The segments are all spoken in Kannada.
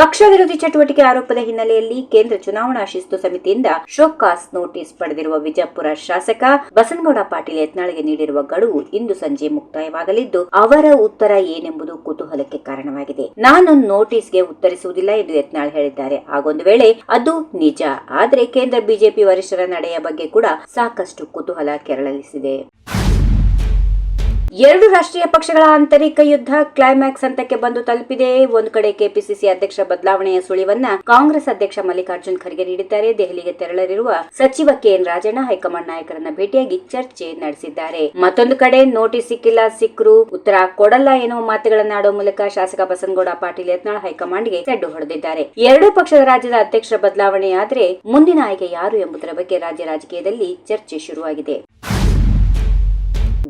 ಪಕ್ಷ ವಿರೋಧಿ ಚಟುವಟಿಕೆ ಆರೋಪದ ಹಿನ್ನೆಲೆಯಲ್ಲಿ ಕೇಂದ್ರ ಚುನಾವಣಾ ಶಿಸ್ತು ಸಮಿತಿಯಿಂದ ಶೋಕಾಸ್ ನೋಟಿಸ್ ಪಡೆದಿರುವ ವಿಜಯಪುರ ಶಾಸಕ ಬಸನಗೌಡ ಪಾಟೀಲ್ ಯತ್ನಾಳಿಗೆ ನೀಡಿರುವ ಗಡುವು ಇಂದು ಸಂಜೆ ಮುಕ್ತಾಯವಾಗಲಿದ್ದು, ಅವರ ಉತ್ತರ ಏನೆಂಬುದು ಕುತೂಹಲಕ್ಕೆ ಕಾರಣವಾಗಿದೆ. ನಾನು ನೋಟಿಸ್ಗೆ ಉತ್ತರಿಸುವುದಿಲ್ಲ ಎಂದು ಯತ್ನಾಳ್ ಹೇಳಿದ್ದಾರೆ. ಹಾಗೊಂದು ವೇಳೆ ಅದು ನಿಜ. ಆದರೆ ಕೇಂದ್ರ ಬಿಜೆಪಿ ವರಿಷ್ಠರ ನಡೆಯ ಬಗ್ಗೆ ಕೂಡ ಸಾಕಷ್ಟು ಕುತೂಹಲ ಕೆರಳಿಸಿದೆ ಎರಡು ರಾಷ್ಟ್ರೀಯ ಪಕ್ಷಗಳ ಆಂತರಿಕ ಯುದ್ಧ ಕ್ಲೈಮ್ಯಾಕ್ಸ್ ಹಂತಕ್ಕೆ ಬಂದು ತಲುಪಿದೆ. ಒಂದು ಕಡೆ ಕೆಪಿಸಿಸಿ ಅಧ್ಯಕ್ಷ ಬದಲಾವಣೆಯ ಸುಳಿವನ್ನ ಕಾಂಗ್ರೆಸ್ ಅಧ್ಯಕ್ಷ ಮಲ್ಲಿಕಾರ್ಜುನ್ ಖರ್ಗೆ ನೀಡಿದ್ದಾರೆ. ದೆಹಲಿಗೆ ತೆರಳಲಿರುವ ಸಚಿವ ಕೆಎನ್ ರಾಜಣ್ಣ ಹೈಕಮಾಂಡ್ ನಾಯಕರನ್ನ ಭೇಟಿಯಾಗಿ ಚರ್ಚೆ ನಡೆಸಿದ್ದಾರೆ. ಮತ್ತೊಂದು ಕಡೆ ನೋಟಿಸ್ ಸಿಕ್ಕಿಲ್ಲ ಸಿಕ್ಕರು ಉತ್ತರ ಕೊಡಲ್ಲ ಏನೋ ಮಾತುಗಳನ್ನಾಡೋ ಮೂಲಕ ಶಾಸಕ ಬಸನಗೌಡ ಪಾಟೀಲ್ ಯತ್ನಾಳ್ ಹೈಕಮಾಂಡ್ಗೆ ಸೆಡ್ಡು ಹೊಡೆದಿದ್ದಾರೆ. ಎರಡೂ ಪಕ್ಷದ ರಾಜ್ಯದ ಅಧ್ಯಕ್ಷರ ಬದಲಾವಣೆಯಾದ್ರೆ ಮುಂದಿನ ಆಯ್ಕೆ ಯಾರು ಎಂಬುದರ ಬಗ್ಗೆ ರಾಜ್ಯ ರಾಜಕೀಯದಲ್ಲಿ ಚರ್ಚೆ ಶುರುವಾಗಿದೆ.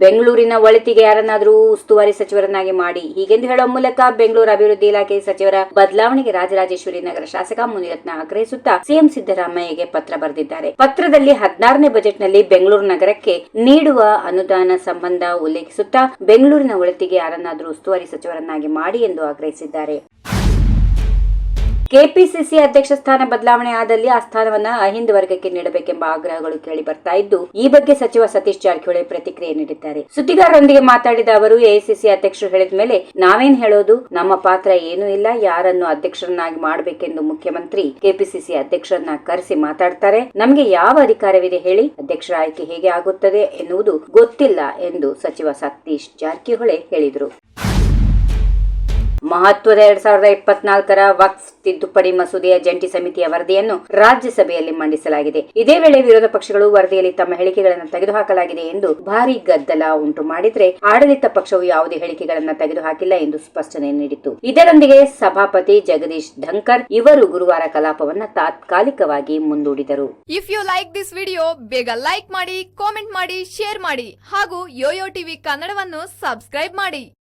ಬೆಂಗಳೂರಿನ ಒಳಿತಿಗೆ ಯಾರನ್ನಾದರೂ ಉಸ್ತುವಾರಿ ಸಚಿವರನ್ನಾಗಿ ಮಾಡಿ ಹೀಗೆಂದು ಹೇಳುವ ಮೂಲಕ ಬೆಂಗಳೂರು ಅಭಿವೃದ್ಧಿ ಇಲಾಖೆ ಸಚಿವರ ಬದಲಾವಣೆಗೆ ರಾಜರಾಜೇಶ್ವರಿ ನಗರ ಶಾಸಕ ಮುನಿರತ್ನ ಆಗ್ರಹಿಸುತ್ತಾ ಸಿಎಂ ಸಿದ್ದರಾಮಯ್ಯಗೆ ಪತ್ರ ಬರೆದಿದ್ದಾರೆ. ಪತ್ರದಲ್ಲಿ ಹದಿನಾರನೇ ಬಜೆಟ್ನಲ್ಲಿ ಬೆಂಗಳೂರು ನಗರಕ್ಕೆ ನೀಡುವ ಅನುದಾನ ಸಂಬಂಧ ಉಲ್ಲೇಖಿಸುತ್ತಾ ಬೆಂಗಳೂರಿನ ಒಳಿತಿಗೆ ಯಾರನ್ನಾದರೂ ಉಸ್ತುವಾರಿ ಸಚಿವರನ್ನಾಗಿ ಮಾಡಿ ಎಂದು ಆಗ್ರಹಿಸಿದ್ದಾರೆ. ಕೆಪಿಸಿಸಿ ಅಧ್ಯಕ್ಷ ಸ್ಥಾನ ಬದಲಾವಣೆ ಆದಲ್ಲಿ ಆ ಸ್ಥಾನವನ್ನ ಅಹಿಂದ್ ವರ್ಗಕ್ಕೆ ನೀಡಬೇಕೆಂಬ ಆಗ್ರಹಗಳು ಕೇಳಿ ಬರ್ತಾ ಇದ್ದು, ಈ ಬಗ್ಗೆ ಸಚಿವ ಸತೀಶ್ ಜಾರಕಿಹೊಳಿ ಪ್ರತಿಕ್ರಿಯೆ ನೀಡಿದ್ದಾರೆ. ಸುದ್ದಿಗಾರರೊಂದಿಗೆ ಮಾತಾಡಿದ ಅವರು, ಎಐಸಿಸಿ ಅಧ್ಯಕ್ಷರು ಹೇಳಿದ ಮೇಲೆ, ನಾವೇನ್ ಹೇಳೋದು? ನಮ್ಮ ಪಾತ್ರ ಏನೂ ಇಲ್ಲ. ಯಾರನ್ನು ಅಧ್ಯಕ್ಷರನ್ನಾಗಿ ಮಾಡಬೇಕೆಂದು ಮುಖ್ಯಮಂತ್ರಿ ಕೆಪಿಸಿಸಿ ಅಧ್ಯಕ್ಷರನ್ನ ಕರೆಸಿ ಮಾತಾಡ್ತಾರೆ. ನಮಗೆ ಯಾವ ಅಧಿಕಾರವಿದೆ ಹೇಳಿ, ಅಧ್ಯಕ್ಷರ ಆಯ್ಕೆ ಹೇಗೆ ಆಗುತ್ತದೆ ಎನ್ನುವುದು ಗೊತ್ತಿಲ್ಲ ಎಂದು ಸಚಿವ ಸತೀಶ್ ಜಾರಕಿಹೊಳಿ ಹೇಳಿದರು. ಮಹತ್ವದ ಎರಡ್ ಸಾವಿರದ ಇಪ್ಪತ್ನಾಲ್ಕರ ವಕ್ಫ್ ತಿದ್ದುಪಡಿ ಮಸೂದೆಯ ಜಂಟಿ ಸಮಿತಿಯ ವರದಿಯನ್ನು ರಾಜ್ಯಸಭೆಯಲ್ಲಿ ಮಂಡಿಸಲಾಗಿದೆ. ಇದೇ ವೇಳೆ ವಿರೋಧ ಪಕ್ಷಗಳು ವರದಿಯಲ್ಲಿ ತಮ್ಮ ಹೇಳಿಕೆಗಳನ್ನು ತೆಗೆದುಹಾಕಲಾಗಿದೆ ಎಂದು ಭಾರಿ ಗದ್ದಲ ಉಂಟು ಮಾಡಿದ್ರೆ ಆಡಳಿತ ಪಕ್ಷವು ಯಾವುದೇ ಹೇಳಿಕೆಗಳನ್ನು ತೆಗೆದುಹಾಕಿಲ್ಲ ಎಂದು ಸ್ಪಷ್ಟನೆ ನೀಡಿತು ಇದರೊಂದಿಗೆ ಸಭಾಪತಿ ಜಗದೀಶ್ ಧಂಕರ್ ಇವರು ಗುರುವಾರ ಕಲಾಪವನ್ನು ತಾತ್ಕಾಲಿಕವಾಗಿ ಮುಂದೂಡಿದರು. If you like this video ಬೇಗ ಲೈಕ್ ಮಾಡಿ ಕಾಮೆಂಟ್ ಮಾಡಿ ಶೇರ್ ಮಾಡಿ ಹಾಗೂ ಯೋಯೋ ಟಿವಿ ಕನ್ನಡವನ್ನು ಸಬ್ಸ್ಕ್ರೈಬ್ ಮಾಡಿ.